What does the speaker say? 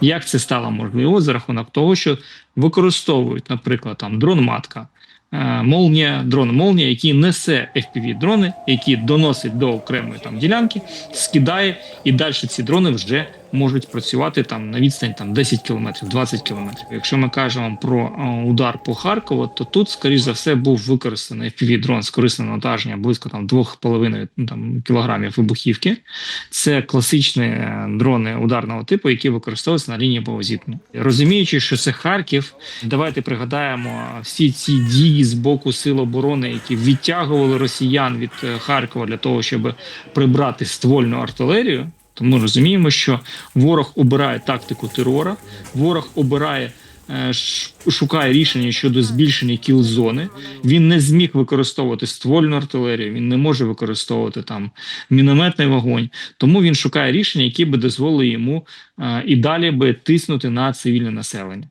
Як це стало можливо за рахунок того, що використовують, наприклад, там дрон матка. е, Молнія, дрон Молнія, який несе fpv дрони, які доносить до окремої там ділянки, скидає, і далі ці дрони вже можуть працювати там на відстань там 10 кілометрів, 20 кілометрів. Якщо ми кажемо про е, удар по Харкову, то тут, скоріш за все, був використаний fpv дрон з корисним навантаженням близько там 2,5 ну, там, кілограмів вибухівки. Це класичні е, дрони ударного типу, які використовуються на лінії боєзіткнення. Розуміючи, що це Харків, давайте пригадаємо всі ці дії з боку сил оборони, які відтягували росіян від е, Харкова для того, щоб прибрати ствольну артилерію. То ми розуміємо, що ворог обирає тактику терора, ворог обирає. е, Шукає рішення щодо збільшення кіл-зони. Він не зміг використовувати ствольну артилерію, він не може використовувати там мінометний вогонь. Тому він шукає рішення, які би дозволили йому е, і далі би тиснути на цивільне населення.